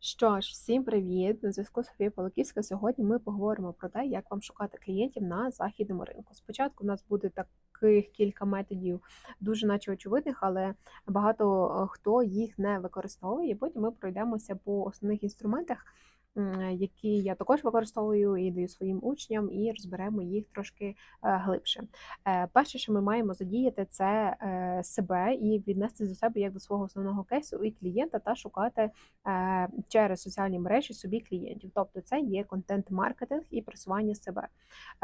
Що ж, всім привіт! На зв'язку Софія Полоківська. Сьогодні ми поговоримо про те, як вам шукати клієнтів на західному ринку. Спочатку у нас буде таких кілька методів, дуже наче очевидних, але багато е, хто їх не використовує. Потім ми пройдемося по основних інструментах, які я також використовую і даю своїм учням, і розберемо їх трошки е, глибше. Е, Перше, що ми маємо задіяти, це е, себе і віднести до себе як до свого основного кейсу і клієнта та шукати е, через соціальні мережі собі клієнтів. Тобто це є контент-маркетинг і просування себе.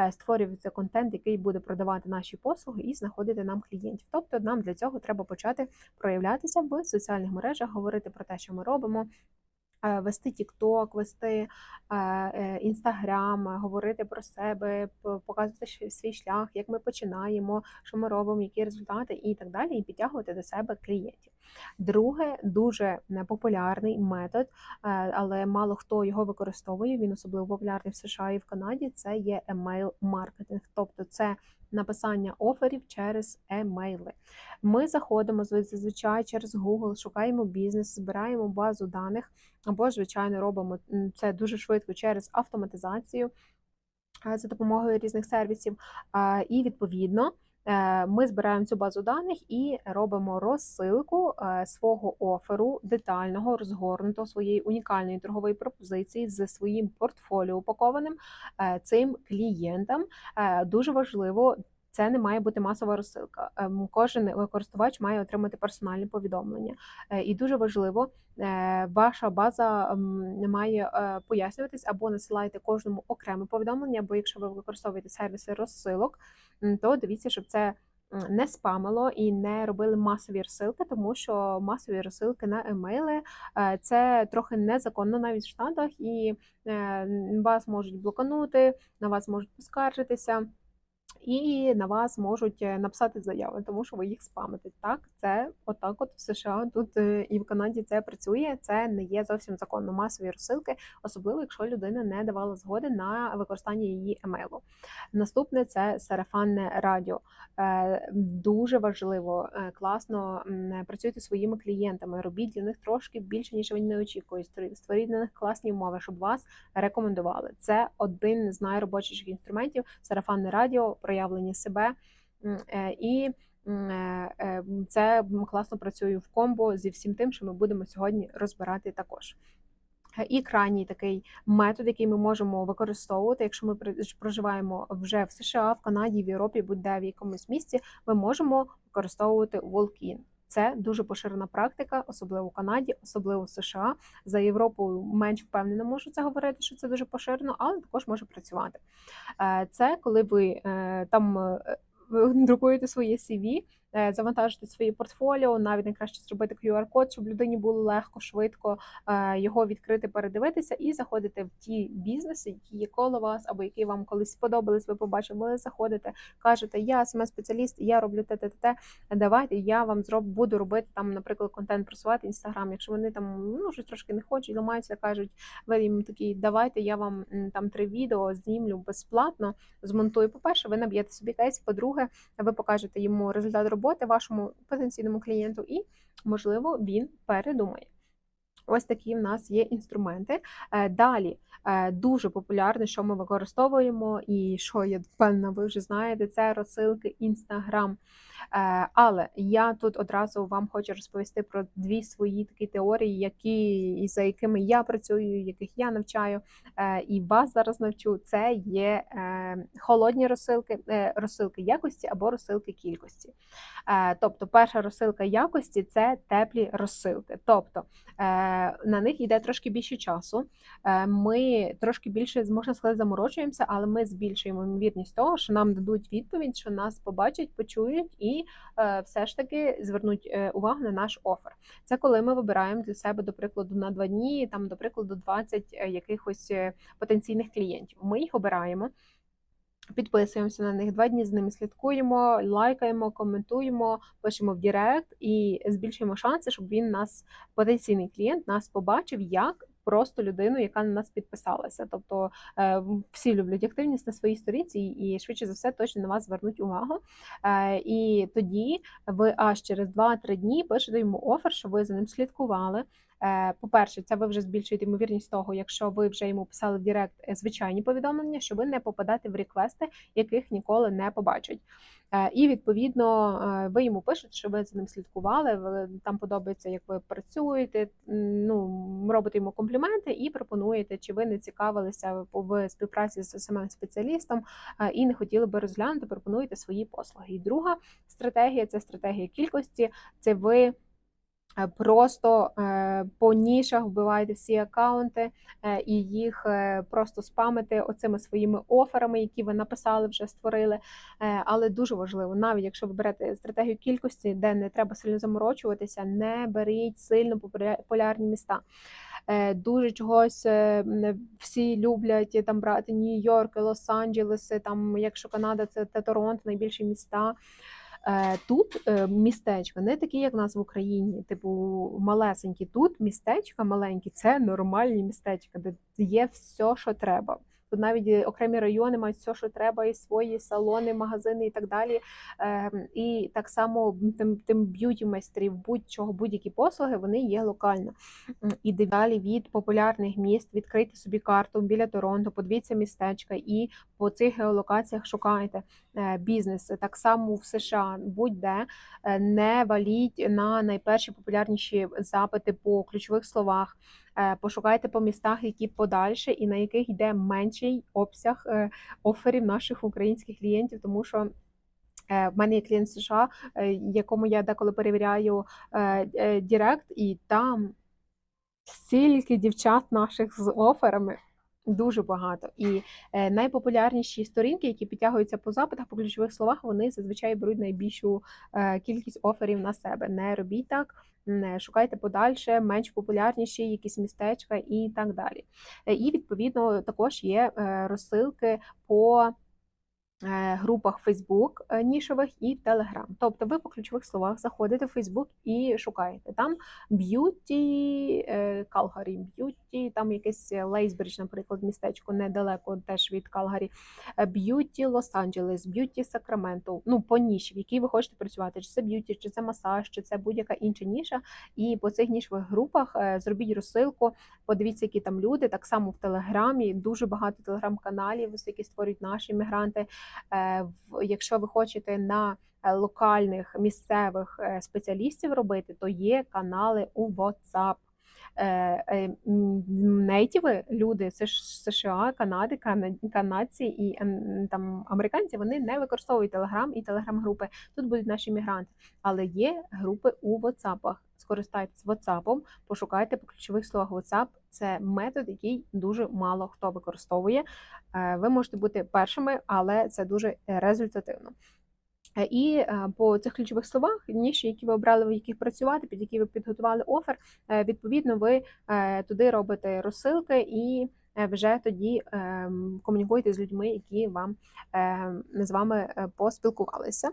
Е, Створювати контент, який буде продавати наші послуги і знаходити нам клієнтів. Тобто нам для цього треба почати проявлятися в соціальних мережах, говорити про те, що ми робимо. Е, Вести TikTok, вести Інстаграм, говорити про себе, показувати свій шлях, як ми починаємо, що ми робимо, які результати і так далі, і підтягувати до себе клієнтів. Друге, дуже популярний метод, е, але мало хто його використовує. Він особливо популярний в США і в Канаді. Це є емейл маркетинг, тобто це написання оферів через емейли. Ми заходимо зв- зазвичай через Google, шукаємо бізнес, збираємо базу даних, або, звичайно, робимо це дуже швидко через автоматизацію е, за допомогою різних сервісів. Е, І відповідно ми збираємо цю базу даних і робимо розсилку е, свого оферу детального, розгорнутого своєї унікальної торгової пропозиції з своїм портфоліо упакованим е, цим клієнтам. Е, Дуже важливо. Це не має бути масова розсилка. Ем, Кожен користувач має отримати персональне повідомлення. Е, І дуже важливо, е, ваша база не має е, пояснюватись або насилайте кожному окреме повідомлення, або якщо ви використовуєте сервіси розсилок, то дивіться, щоб це не спамило і не робили масові розсилки, тому що масові розсилки на емейли е, це трохи незаконно навіть в Штатах, і е, вас можуть блоканути, на вас можуть поскаржитися. І на вас можуть е, написати заяви, тому що ви їх спамите. Так, це отак, от в США тут е, і в Канаді це працює. Це не є зовсім законно масові розсилки, особливо якщо людина не давала згоди на використання її емейлу. Наступне це сарафанне радіо. Е, Дуже важливо, класно працюйте своїми клієнтами, робіть для них трошки більше, ніж вони очікують. Створіть- Створіть для них класні умови, щоб вас рекомендували. Це один з найробочіших інструментів сарафанне радіо, проявлення себе. Е, І е, е, це класно працює в комбо зі всім тим, що ми будемо сьогодні розбирати також. І крайній такий метод, який ми можемо використовувати, якщо ми проживаємо вже в США, в Канаді, в Європі, будь-де в якомусь місці, ми можемо використовувати walk-in. Це дуже поширена практика, особливо в Канаді, особливо в США. За Європу менш впевнено можу це говорити, що це дуже поширено, але також може працювати. Е, Це коли ви е, там е, друкуєте своє CV, е, завантажите своє портфоліо, навіть найкраще зробити QR-код, щоб людині було легко, швидко е, його відкрити, передивитися і заходити в ті бізнеси, які є коло вас, або які вам колись сподобались, ви побачили, заходите, кажете, я саме спеціаліст, я роблю те, те, те, те. Давайте я вам зроб буду робити там, наприклад, контент просувати інстаграм. Якщо вони там ну щось трошки не хочуть, ламаються, кажуть, ви їм такі, давайте я вам там три відео знімлю безплатно, змонтую. По-перше, ви наб'єте собі кейс. По-друге, ви покажете йому результат роботи вашому потенційному клієнту, і можливо він передумає. Ось такі в нас є інструменти. Е, Далі е, дуже популярне, що ми використовуємо, і що я впевнена, ви вже знаєте, це розсилки Instagram. Е, Але я тут одразу вам хочу розповісти про дві свої такі теорії, які за якими я працюю, яких я навчаю, і вас зараз навчу. Це є холодні розсилки, розсилки якості або розсилки кількості. Тобто, перша розсилка якості це теплі розсилки. Тобто на них йде трошки більше часу. Е, Ми трошки більше можна сказати, заморочуємося, але ми збільшуємо ймовірність того, що нам дадуть відповідь, що нас побачать, почують і е, все ж таки звернуть е, увагу на наш офер. Це коли ми вибираємо для себе, до прикладу, на два дні, там, до прикладу, 20 е, якихось е, потенційних клієнтів. Ми їх обираємо. Підписуємося на них два дні з ними слідкуємо, лайкаємо, коментуємо, пишемо в Директ і збільшуємо шанси, щоб він нас, потенційний клієнт, нас побачив як просто людину, яка на нас підписалася. Тобто е, всі люблять активність на своїй сторінці, і швидше за все точно на вас звернуть увагу. Е, і тоді ви аж через 2-3 дні пишете йому офер, що ви за ним слідкували. Е, По-перше, це ви вже збільшуєте ймовірність того, якщо ви вже йому писали в Директ звичайні повідомлення, що ви не попадете в реквести, яких ніколи не побачать. Е, І відповідно е, ви йому пишете, що ви за ним слідкували. Там подобається, як ви працюєте. Ну робите йому компліменти і пропонуєте, чи ви не цікавилися в співпраці з самим спеціалістом е, і не хотіли би розглянути, пропонуєте свої послуги. І друга стратегія це стратегія кількості. Це ви Просто е, по нішах вбиваєте всі акаунти е, і їх е, просто спамите оцими своїми оферами, які ви написали, вже створили. Е, Але дуже важливо, навіть якщо ви берете стратегію кількості, де не треба сильно заморочуватися, не беріть сильно популя- популярні міста. Е, Дуже чогось е, всі люблять там брати Нью-Йорк, Лос-Анджелеси, там, якщо Канада, це, це Торонто, найбільші міста. Е, Тут містечко містечка не такі, як в нас в Україні, типу малесенькі. Тут містечка маленькі, це нормальні містечка, де є все, що треба. Тут навіть е, окремі райони мають все, що треба, і свої салони, магазини і так далі. Е, І так само тим, тим б'юті майстрів, будь-чого, будь-які послуги, вони є локально. І далі від популярних міст відкрийте собі карту біля Торонто, подивіться містечка і по цих геолокаціях шукайте е, бізнеси. Так само в США, будь-де е, не валіть на найперші популярніші запити по ключових словах. Е, Пошукайте по містах, які подальше, і на яких йде менший обсяг е, оферів наших українських клієнтів, тому що. е, В мене є клієнт США, якому я деколи перевіряю Директ, і там стільки дівчат наших з оферами. Дуже багато. І е, найпопулярніші сторінки, які підтягуються по запитах, по ключових словах, вони зазвичай беруть найбільшу е, кількість оферів на себе. Не робіть так, не шукайте подальше, менш популярніші якісь містечка і так далі. Е, І відповідно також є е, розсилки по е, групах Facebook нішових і в Telegram. Тобто ви по ключових словах заходите в Facebook і шукаєте там б'юті Калгарі, б'юті, там якесь Лейсбридж, наприклад, містечко недалеко теж від Калгарі, е, б'юті Лос-Анджелес, б'юті Сакраменто, ну по ніші, в якій ви хочете працювати, чи це б'юті, чи це масаж, чи це будь-яка інша ніша. І по цих нішових групах е, зробіть розсилку, подивіться, які там люди. Так само в Телеграмі дуже багато телеграм-каналів, які створюють наші іммігранти. Е, в- Якщо ви хочете на е, локальних місцевих е, спеціалістів робити, то є канали у WhatsApp. Е, е, Нейтіви, люди США, Канади, Кана- канадці і ем, там американці, вони не використовують Телеграм і телеграм-групи. Тут будуть наші мігранти, але є групи у WhatsApp. Скористайтесь WhatsApp, пошукайте по ключових словах WhatsApp. Це метод, який дуже мало хто використовує. Е, Ви можете бути першими, але це дуже результативно. Е, І е, по цих ключових словах, ніші, які ви обрали, в яких працювати, під які ви підготували офер, е, відповідно, ви туди робите розсилки і вже тоді е, комунікуєте з людьми, які вам е, з вами е, поспілкувалися.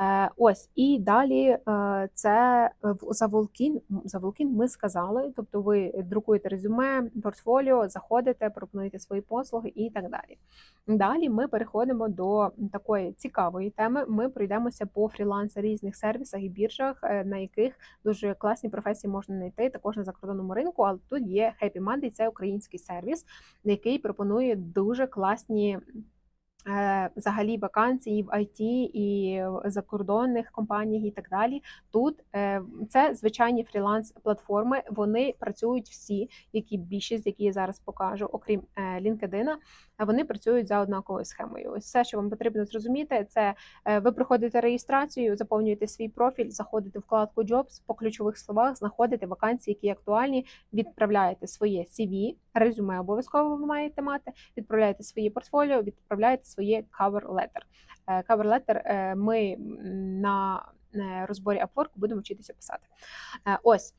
Е, Ось і далі е, це за Волкін. За Волкін ми сказали. Тобто, ви друкуєте резюме, портфоліо, заходите, пропонуєте свої послуги і так далі. Далі ми переходимо до такої цікавої теми. Ми пройдемося по фріланс різних сервісах і біржах, е, на яких дуже класні професії можна знайти також на закордонному ринку. Але тут є Happy Monday, це український сервіс, який пропонує дуже класні. е, Взагалі вакансії в IT і закордонних компаніях і так далі. Тут е, це звичайні фріланс-платформи. Вони працюють всі, які більшість, які я зараз покажу, окрім е, LinkedIn, вони працюють за однаковою схемою. Ось все, що вам потрібно зрозуміти, це ви проходите реєстрацію, заповнюєте свій профіль, заходите в вкладку Jobs, по ключових словах, знаходите вакансії, які актуальні, відправляєте своє CV, резюме обов'язково ви маєте мати, відправляєте своє портфоліо, відправляєте своє cover letter. Е, Cover letter е, ми на е, розборі Upwork будемо вчитися писати. Ось.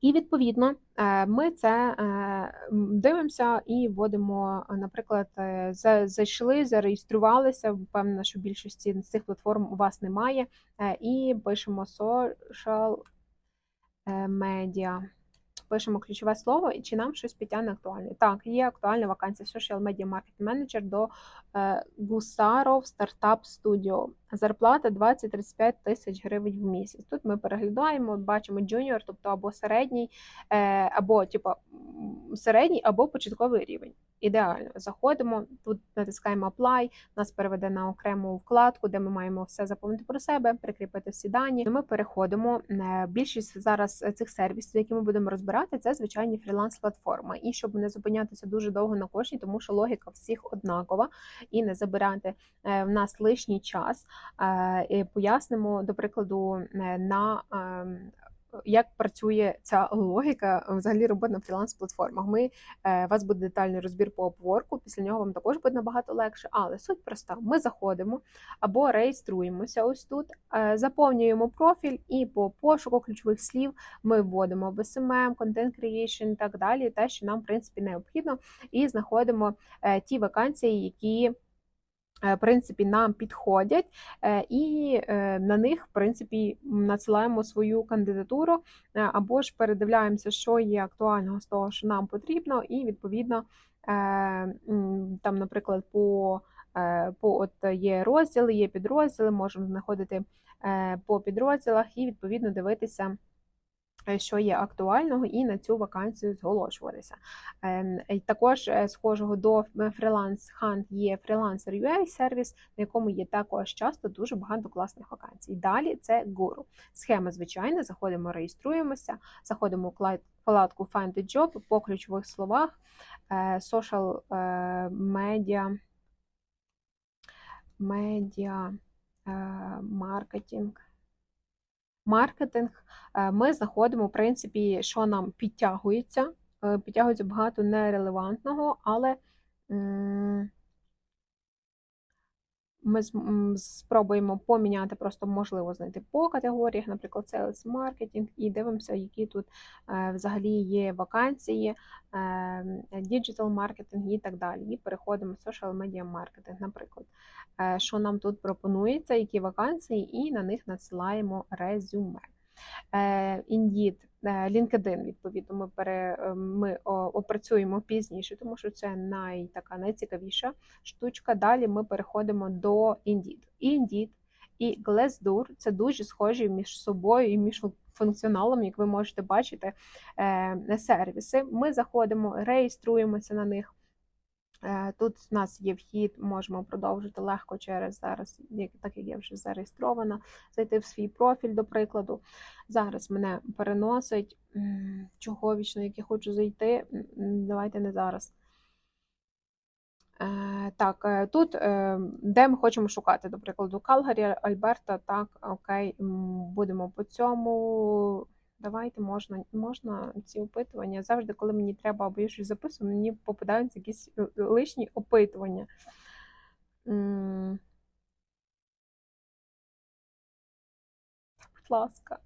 І відповідно ми це дивимося і вводимо, наприклад, зайшли, зареєструвалися. Впевнена, що більшості з цих платформ у вас немає. І пишемо social media пишемо ключове слово і чи нам щось підтягне актуальне. Так, є актуальна вакансія Social Media Market Manager до е, Гусаров Startup Studio. Зарплата 20-35 тисяч гривень в місяць. Тут ми переглядаємо, бачимо junior, тобто або середній, е, або типу, середній, або початковий рівень. Ідеально. Заходимо, тут натискаємо Apply, нас переведе на окрему вкладку, де ми маємо все заповнити про себе, прикріпити всі дані. Ми переходимо. Е, Більшість зараз цих сервісів, які ми будемо розбирати, це звичайні фріланс-платформи. І щоб не зупинятися дуже довго на кожній, тому що логіка всіх однакова, і не забирати е, в нас лишній час. Е, Пояснимо, до прикладу, е, на ем, як працює ця логіка взагалі роботи на фріланс-платформах. Ми е, у вас буде детальний розбір по обворку. Після нього вам також буде набагато легше. Але суть проста: ми заходимо або реєструємося ось тут, заповнюємо профіль, і по пошуку ключових слів ми вводимо в SMM, Content Creation і так далі. Те, що нам в принципі необхідно, і знаходимо ті вакансії, які в принципі нам підходять, е, і е, на них в принципі надсилаємо свою кандидатуру е, або ж передивляємося, що є актуального з того, що нам потрібно, і відповідно е, там, наприклад, по е, по от є розділи, є підрозділи, можемо знаходити е, по підрозділах і відповідно дивитися. Е, Що є актуального, і на цю вакансію зголошуватися. Е, Також е, схожого до Freelance Hunt є Freelancer UA сервіс, на якому є також часто дуже багато класних вакансій. Далі це Guru. Схема звичайна. Заходимо, реєструємося, заходимо у вкладку Find a Job по ключових словах, е, social е, media, медіа, е, маркетинг. Маркетинг Е, ми знаходимо, в принципі, що нам підтягується. Е, Підтягується багато нерелевантного, але ми спробуємо поміняти, просто можливо знайти по категоріях, наприклад, Sales Marketing, і дивимося, які тут е, взагалі є вакансії, е, Digital Marketing і так далі. І переходимо в Social Media Marketing, наприклад. Е, Що нам тут пропонується, які вакансії, і на них надсилаємо резюме. Е, Indeed, е, LinkedIn, відповідно, ми пере, е, ми опрацюємо пізніше, тому що це най, така найцікавіша штучка. Далі ми переходимо до Indeed. Indeed і Glassdoor – це дуже схожі між собою і між функціоналом, як ви можете бачити, сервіси. Ми заходимо, реєструємося на них. Е, Тут у нас є вхід, можемо продовжити легко через зараз, так як я вже зареєстрована, зайти в свій профіль, до прикладу. Зараз мене переносить. Чого вічно, як я хочу зайти? Давайте не зараз. Е, Так, е, тут, де ми хочемо шукати, до прикладу, Калгарі, Альберта, так, окей, будемо по цьому. Давайте можна, можна ці опитування. Завжди, коли мені треба або я щось записую, мені попадаються якісь е, лишні опитування. Будь ласка.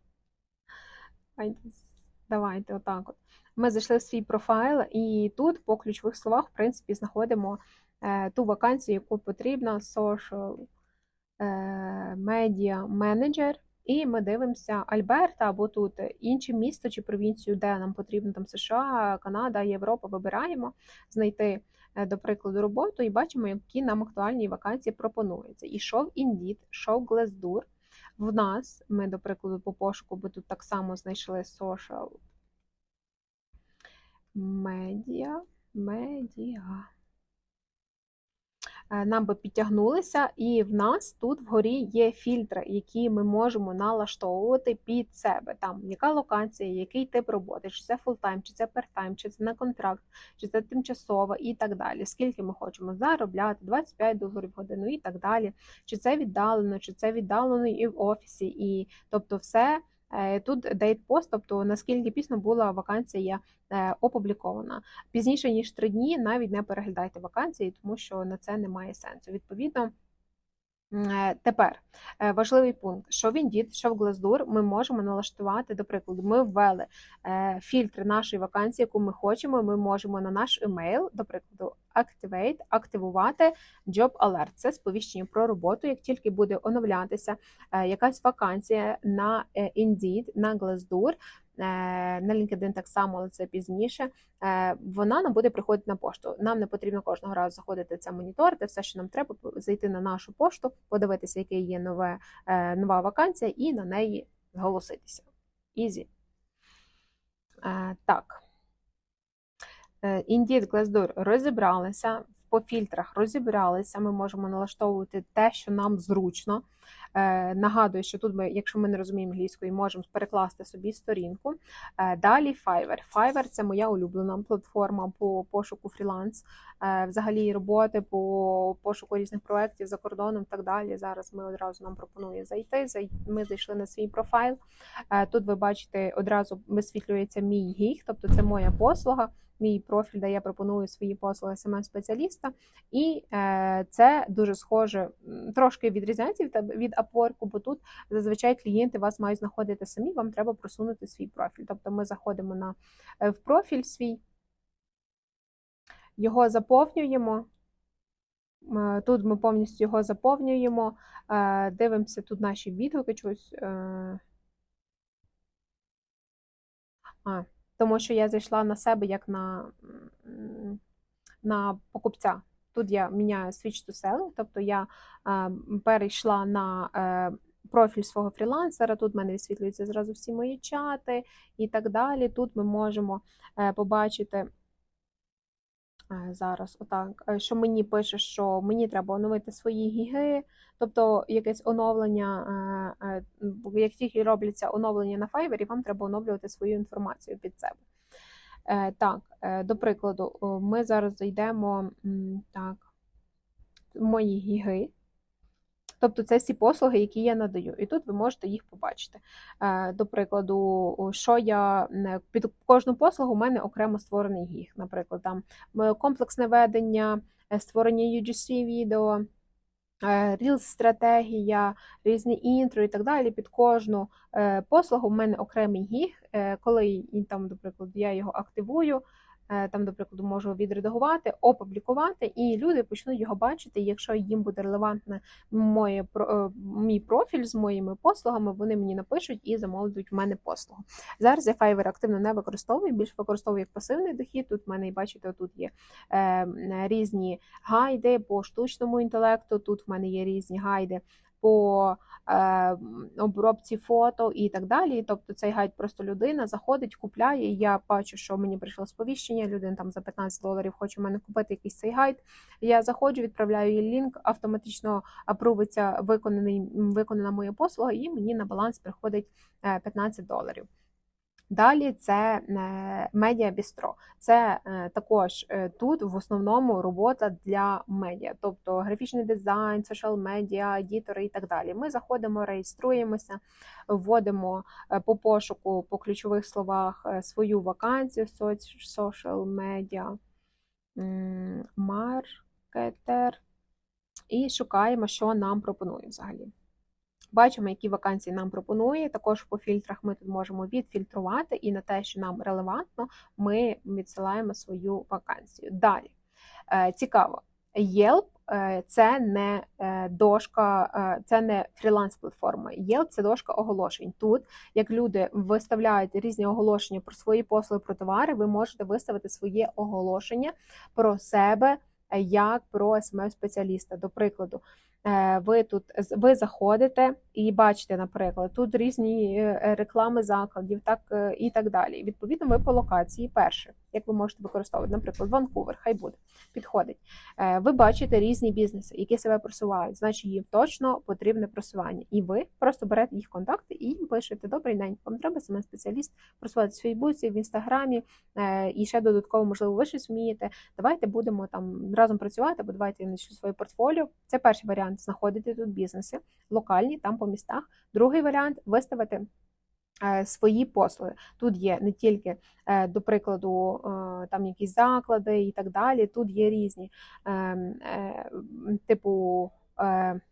Давайте, отак от. Ми зайшли в свій профайл, і тут по ключових словах, в принципі, знаходимо е, ту вакансію, яку потрібно, social е, media manager. І ми дивимося Альберта або тут інше місто чи провінцію, де нам потрібно там США, Канада, Європа. Вибираємо знайти, е, до прикладу, роботу і бачимо, які нам актуальні вакансії пропонуються. І шов Indeed, шов Glassdoor. В нас ми, до прикладу, по пошуку би тут так само знайшли social media, медіа. Е, Нам би підтягнулися, і в нас тут вгорі є фільтри, які ми можемо налаштовувати під себе. Там яка локація, який тип роботи, чи це фултайм, чи це партайм, чи це на контракт, чи це тимчасово і так далі. Скільки ми хочемо заробляти, 25 доларів в годину і так далі. Чи це віддалено, чи це віддалено і в офісі, і тобто все. Е, Тут дейтпост, тобто наскільки пізно була вакансія е, опублікована. Пізніше ніж три дні навіть не переглядайте вакансії, тому що на це немає сенсу. Відповідно, тепер е, важливий пункт, що в Indeed, що в Glassdoor ми можемо налаштувати, до прикладу, ми ввели е, фільтри нашої вакансії, яку ми хочемо. Ми можемо на наш емейл, до прикладу, Activate, активувати Job Alert. Це сповіщення про роботу. Як тільки буде оновлятися е, якась вакансія на е, Indeed, на Glassdoor, на LinkedIn так само, але це пізніше. Е, Вона нам буде приходити на пошту. Нам не потрібно кожного разу заходити це моніторити. Все, що нам треба, зайти на нашу пошту, подивитися, яке є нове, е, нова вакансія, і на неї зголоситися. Ізі. Е, Так. Е, Indeed, Glassdoor розібралися, по фільтрах розібралися. Ми можемо налаштовувати те, що нам зручно. Е, Нагадую, що тут ми, якщо ми не розуміємо англійської, можемо перекласти собі сторінку. Е, Далі Fiverr. Fiverr – це моя улюблена платформа по пошуку фріланс, е, взагалі роботи по пошуку різних проєктів за кордоном так далі. Зараз ми одразу нам пропонує зайти. Зай- Ми зайшли на свій профайл. Тут ви бачите, одразу висвітлюється мій гіг, тобто це моя послуга. Мій профіль, де я пропоную свої послуги smm спеціаліста і е, це дуже схоже, трошки відрізняється від, Upwork, бо тут зазвичай клієнти вас мають знаходити самі, вам треба просунути свій профіль. Тобто ми заходимо на, е, в профіль свій, його заповнюємо. Е, Тут ми повністю його заповнюємо, дивимося тут наші відгуки чогось. А, тому що я зайшла на себе як на, на покупця. Тут я міняю switch to selling, тобто я е, перейшла на е, профіль свого фрілансера. Тут в мене висвітлюються зразу всі мої чати і так далі. Тут ми можемо е, побачити зараз, отак, е, що мені пише, що мені треба оновити свої гіги, тобто якесь оновлення, е, е, як тільки робляться оновлення на Fiverr, вам треба оновлювати свою інформацію під себе. Е, Так, е, до прикладу, ми зараз зайдемо так, в мої гіги. Тобто це всі послуги, які я надаю, і тут ви можете їх побачити. Е, До прикладу, що я під кожну послугу у мене окремо створений гіг. Наприклад, там е, комплексне ведення, е, створення UGC відео, Reels стратегія, різні інтро і так далі. Під кожну е, послугу в мене окремий гіг. Е, Коли там, до прикладу, я його активую, е, там, до прикладу, можу відредагувати, опублікувати, і люди почнуть його бачити. Якщо їм буде релевантне моє е, мій профіль з моїми послугами, вони мені напишуть і замовлять в мене послугу. Зараз я Fiverr активно не використовую, більше використовую як пасивний дохід. Тут в мене, бачите, тут є е, різні гайди по штучному інтелекту. Тут в мене є різні гайди по е, обробці фото і так далі. Тобто цей гайд просто людина заходить, купляє. Я бачу, що мені прийшло сповіщення. Людина там за 15 доларів хоче в мене купити якийсь цей гайд. Я заходжу, відправляю їй лінк, автоматично апрувиться виконаний виконана моя послуга, і мені на баланс приходить е, 15 доларів. Далі це е, медіа бістро. Це е, також е, тут в основному робота для медіа, тобто графічний дизайн, соціал медіа, едітори і так далі. Ми заходимо, реєструємося, вводимо по пошуку по ключових словах свою вакансію в соціал медіа, маркетер і шукаємо, що нам пропонує взагалі. Бачимо, які вакансії нам пропонує. Також по фільтрах ми тут можемо відфільтрувати, і на те, що нам релевантно, ми відсилаємо свою вакансію. Далі Е, цікаво, Yelp е, це не е, дошка, це не фріланс-платформа. Yelp – це дошка оголошень. Тут, як люди виставляють різні оголошення про свої послуги, про товари, ви можете виставити своє оголошення про себе як про smm спеціаліста До прикладу, ви тут ви заходите і бачите, наприклад, тут різні е, реклами закладів, так е, і так далі. Відповідно, ви по локації перше, як ви можете використовувати, наприклад, Ванкувер, хай буде підходить. Е, Ви бачите різні бізнеси, які себе просувають, значить їм точно потрібне просування. І ви просто берете їх контакти і їм пишете: Добрий день, вам треба саме спеціаліст просувати в Фейсбуці, в інстаграмі, е, і ще додатково, можливо, ви щось вмієте. Давайте будемо там разом працювати, або давайте я своє портфоліо. Це перший варіант знаходити тут бізнеси локальні, там по містах. Другий варіант виставити. Е, Свої послуги тут є не тільки е, до прикладу, е, там якісь заклади і так далі. Тут є різні, ем, типу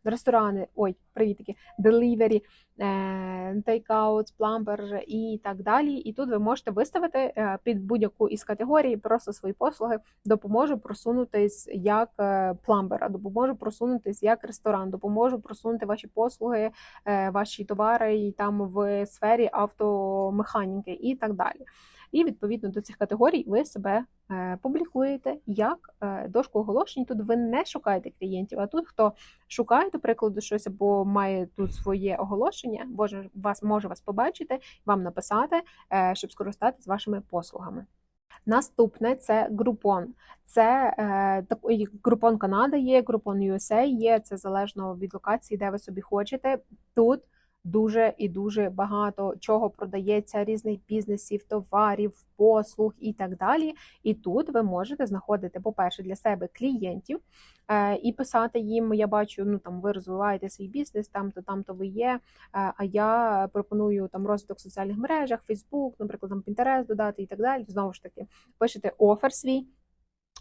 ресторани, ой, привітки, delivery, е, takeout, plumber і так далі. І тут ви можете виставити е, під будь-яку із категорій просто свої послуги. Допоможу просунутись як е, пламбера, допоможу просунутись як ресторан, допоможу просунути ваші послуги, е, ваші товари і там в сфері автомеханіки і так далі. І відповідно до цих категорій ви себе е, публікуєте як е, дошку оголошень. Тут ви не шукаєте клієнтів, а тут хто шукає, до прикладу, щось або має тут своє оголошення, може вас може вас побачити, вам написати, е, щоб скористатися вашими послугами. Наступне це Groupon. Це е, такий Groupon Канада є, Groupon USA є. Це залежно від локації, де ви собі хочете. Тут дуже і дуже багато чого продається, різних бізнесів, товарів, послуг і так далі. І тут ви можете знаходити, по-перше, для себе клієнтів е, і писати їм: я бачу, ну там ви розвиваєте свій бізнес, там то там то ви є. е, А я пропоную там розвиток в соціальних мережах, Facebook, наприклад, там Pinterest додати і так далі. Знову ж таки, пишете офер свій.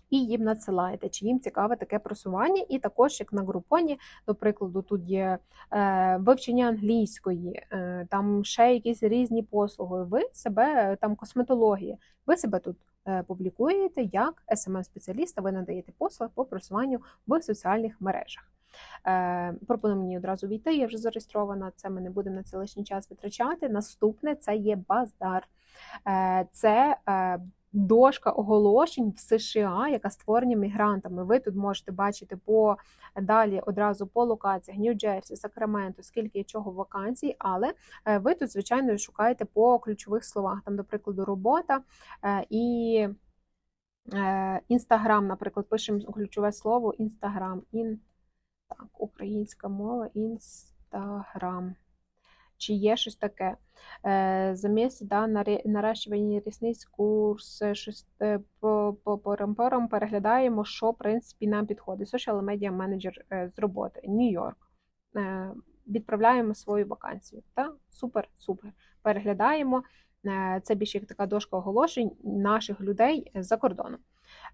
І їм надсилаєте, чи їм цікаве таке просування, і також як на групоні, до прикладу, тут є е, вивчення англійської, е, там ще якісь різні послуги. Ви себе там косметологія, ви себе тут е, публікуєте як smm спеціаліста ви надаєте послуги по просуванню в соціальних мережах. Е, пропоную мені одразу війти, я вже зареєстрована, це ми не будемо на це час витрачати. Наступне це є баздар. Е, це е, дошка оголошень в США, яка створена мігрантами. Ви тут можете бачити по далі одразу по локаціях Нью-Джерсі, Сакраменто, скільки чого вакансій, але е, ви тут, звичайно, шукаєте по ключових словах, там, до прикладу, робота е, і. Інстаграм, наприклад, пишемо ключове слово Інстаграм. Ін... Так, українська мова, Інстаграм. Чи є щось таке? Е, Замість да, наращування рісниць, курс щось е, по переглядаємо, що в принципі нам підходить. Social Media Manager з роботи, Нью-Йорк. Відправляємо свою вакансію. Та? Супер, супер. Переглядаємо. Е, це більше як така дошка оголошень наших людей за кордоном.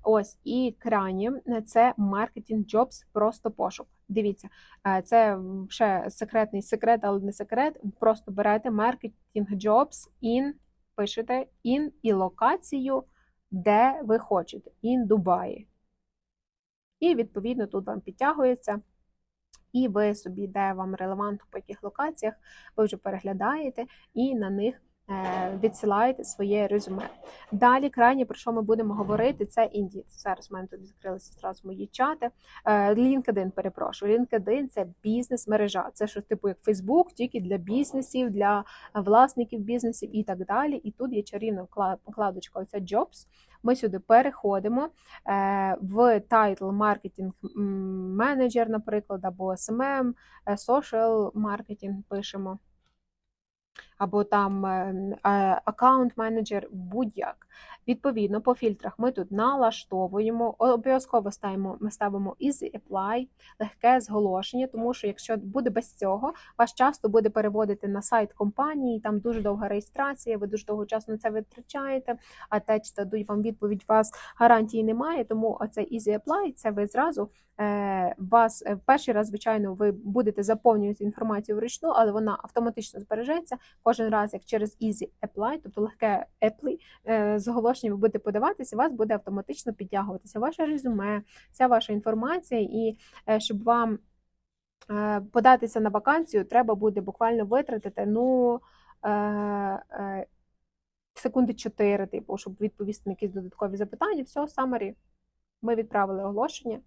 Ось і крайні це маркетинг Jobs, просто пошук. Дивіться, е, це ще секретний секрет, але не секрет. Просто берете маркетинг Jobs in, пишете in і локацію, де ви хочете, in Дубаї. І, відповідно, тут вам підтягується. І ви собі, де вам релевантно по яких локаціях, ви вже переглядаєте і на них відсилаєте своє резюме. Далі, крайні, про що ми будемо говорити, це Індії. Зараз в мене тут відкрилися зразу мої чати. Е, LinkedIn, перепрошую. LinkedIn – це бізнес-мережа. Це що типу як Facebook, тільки для бізнесів, для е, власників бізнесів і так далі. І тут є чарівна вкладочка, оця Jobs. Ми сюди переходимо в тайтл маркетинг менеджер, наприклад, або SMM, social маркетинг пишемо або там аккаунт менеджер, будь-як. Відповідно, по фільтрах ми тут налаштовуємо, обов'язково ставимо, ми ставимо Easy Apply, легке зголошення, тому що якщо буде без цього, вас часто буде переводити на сайт компанії, там дуже довга реєстрація, ви дуже довго часу на це витрачаєте, а те, чи дадуть вам відповідь, у вас гарантії немає, тому оцей Easy Apply, це ви зразу е, вас е, перший раз, звичайно, ви будете заповнювати інформацію вручну, але вона автоматично збережеться кожен раз, як через Easy Apply, тобто легке Apply, е, з оголошенням ви будете подаватися, вас буде автоматично підтягуватися ваше резюме, вся ваша інформація, і е, щоб вам е, податися на вакансію, треба буде буквально витратити ну, секунди 4, типу, щоб відповісти на якісь додаткові запитання, все, самарі. Ми відправили оголошення,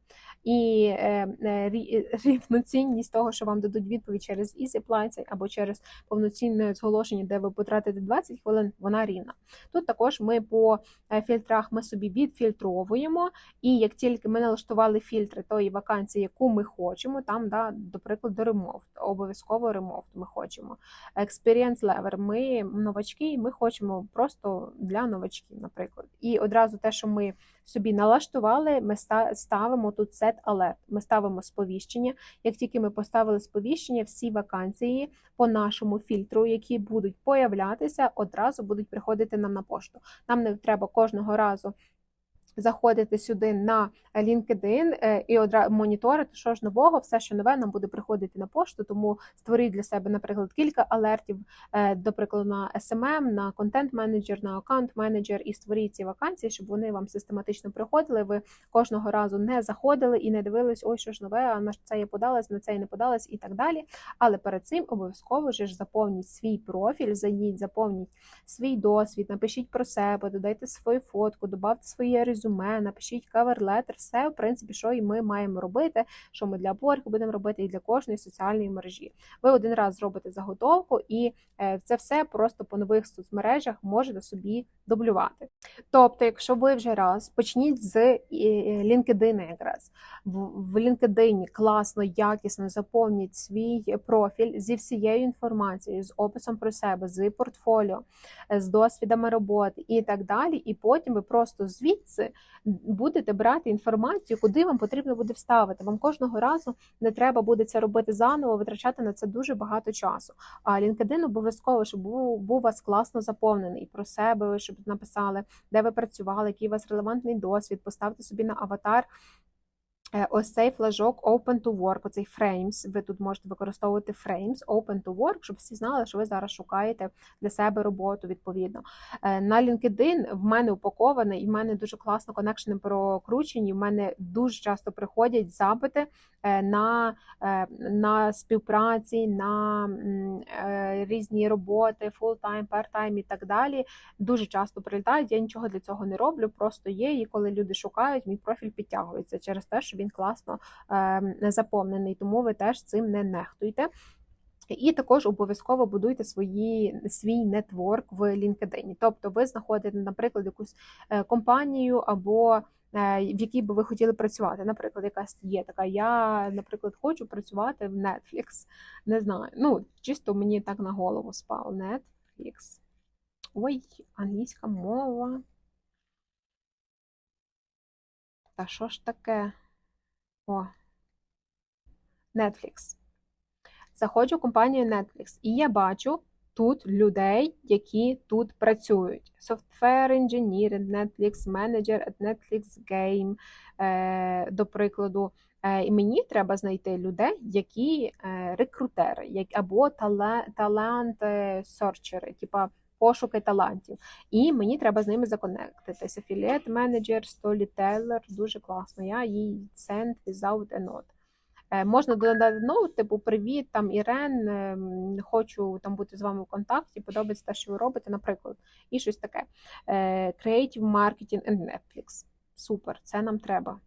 і е, е, рівноцінність того, що вам дадуть відповідь через EasyPlace або через повноцінне зголошення, де ви потратите 20 хвилин, вона рівна. Тут також ми по е, фільтрах ми собі відфільтровуємо, і як тільки ми налаштували фільтри тої вакансії, яку ми хочемо, там, да, до прикладу, ремовт, обов'язково ремовт ми хочемо. Experience level, ми новачки, ми хочемо просто для новачків, наприклад. І одразу те, що ми собі налаштували, ми ставимо тут set alert. Ми ставимо сповіщення. Як тільки ми поставили сповіщення, всі вакансії по нашому фільтру, які будуть появлятися, одразу будуть приходити нам на пошту. Нам не треба кожного разу. Заходити сюди на LinkedIn е, і одразу моніторити, що ж нового, все, що нове, нам буде приходити на пошту. Тому створіть для себе, наприклад, кілька алертів, е, до прикладу, на SMM, на контент менеджер, на аккаунт менеджер, і створіть ці вакансії, щоб вони вам систематично приходили. Ви кожного разу не заходили і не дивились, ой, що ж нове, а на це я подалась, на це я не подалась, і так далі. Але перед цим обов'язково ж заповніть свій профіль, зайдіть, заповніть свій досвід, напишіть про себе, додайте свою фотку, додавте своє резюме, напишіть каверлетер, все, в принципі, що і ми маємо робити, що ми для Upwork будемо робити і для кожної соціальної мережі. Ви один раз зробите заготовку, і е, це все просто по нових соцмережах можете собі дублювати. Тобто, якщо ви вже раз почніть з LinkedIn якраз в LinkedIn класно, якісно заповніть свій профіль зі всією інформацією, з описом про себе, з портфоліо, з досвідами роботи і так далі. І потім ви просто звідси будете брати інформацію, куди вам потрібно буде вставити. Вам кожного разу не треба буде це робити заново, витрачати на це дуже багато часу. А LinkedIn обов'язково, щоб був у вас класно заповнений про себе, щоб написали, де ви працювали, який у вас релевантний досвід, поставте собі на аватар. Е, ось цей флажок Open to Work, оцей Frames, ви тут можете використовувати Frames, Open to Work, щоб всі знали, що ви зараз шукаєте для себе роботу відповідно. Е, на LinkedIn в мене упакований, і в мене дуже класно коннекшени прокручені. В мене дуже часто приходять запити е, на на співпраці, на різні роботи, full-time, part-time і так далі. Дуже часто прилітають. Я нічого для цього не роблю, просто є. І коли люди шукають, мій профіль підтягується через те, що він класно ем, заповнений, тому ви теж цим не нехтуйте. І також обов'язково будуйте свої, свій нетворк в LinkedIn. Тобто ви знаходите, наприклад, якусь е, компанію або е, в якій би ви хотіли працювати. Наприклад, якась є така. Я, наприклад, хочу працювати в Netflix. Не знаю. Ну, чисто мені так на голову спав. Netflix. Ой, англійська мова. Та що ж таке? О, Netflix. Заходжу в компанію Netflix, і я бачу тут людей, які тут працюють. Software Engineer, Netflix Manager, Netflix Game, е, до прикладу. Е, і мені треба знайти людей, які е, рекрутери, або талант-сорчери, типа пошуки талантів. І мені треба з ними законектитися. Affiliate менеджер, Storyteller, дуже класно. Я їй send without a note. Е, можна додати ноут, типу Привіт, там Ірен, ем, хочу там бути з вами в контакті, подобається те, що ви робите, наприклад, і щось таке. Е, Creative Marketing and Netflix. Супер, це нам треба.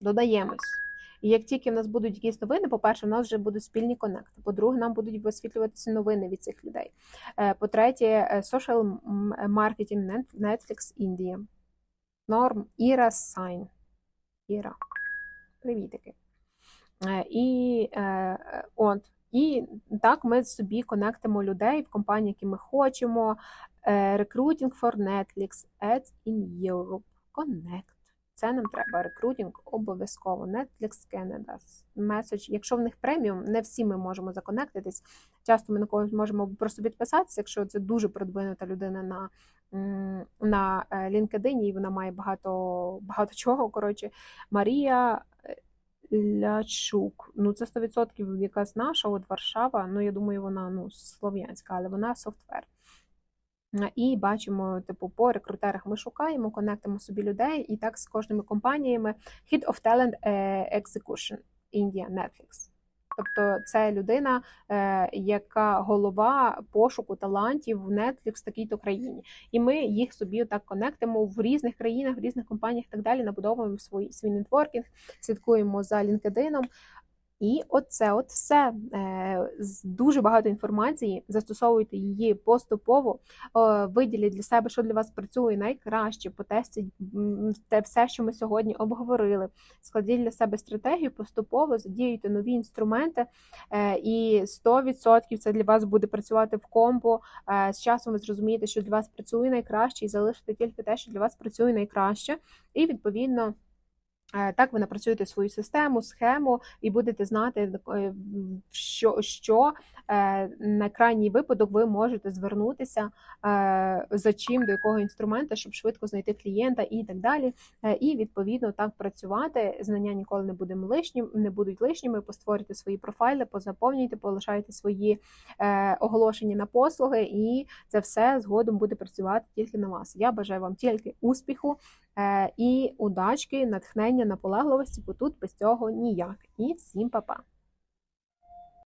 Додаємось. І як тільки в нас будуть якісь новини, по-перше, у нас вже будуть спільні конекти. По-друге, нам будуть висвітлюватися новини від цих людей. Е, по-третє, е, social marketing Netflix India. Норм Іра Сайн. Іра. Привітики. Е, і от. І так ми собі конектимо людей в компанії, які ми хочемо. Recruiting for Netflix, Ads in Europe, Connect. Це нам треба. Рекрутинг обов'язково. Netflix Canada, меседж. Якщо в них преміум, не всі ми можемо законектитись. Часто ми на когось можемо просто підписатися, якщо це дуже продвинута людина на на е, LinkedIn, і вона має багато багато чого. Коротше, Марія е, Лячук. Ну, це 100% якась наша, от Варшава. Ну, я думаю, вона ну, слов'янська, але вона софтвер. І бачимо, типу, по рекрутерах ми шукаємо, конектимо собі людей, і так з кожними компаніями Head of Talent е, Execution India Netflix. Тобто це людина, е, яка голова пошуку талантів в Netflix в такій-то країні. І ми їх собі так конектимо в різних країнах, в різних компаніях і так далі. Набудовуємо свій свій нетворкінг, слідкуємо за LinkedIn, і оце от все е, дуже багато інформації. Застосовуйте її поступово, виділіть для себе, що для вас працює найкраще, потестіть те все, що ми сьогодні обговорили. Складіть для себе стратегію, поступово задіюйте нові інструменти, е, і 100% це для вас буде працювати в комбо. Е, з часом ви зрозумієте, що для вас працює найкраще, і залишите тільки те, що для вас працює найкраще, і відповідно. Е, Так, ви напрацюєте свою систему, схему і будете знати, е, що, що е, на крайній випадок ви можете звернутися за чим, до якого інструмента, щоб швидко знайти клієнта і так далі. І відповідно так працювати. Знання ніколи не будемо лишнім, не будуть лишніми. Постворюйте свої профайли, позаповнюйте, полишайте свої оголошення на послуги, і це все згодом буде працювати тільки на вас. Я бажаю вам тільки успіху і удачки, натхнення, наполегливості, бо тут без цього ніяк. І всім па-па!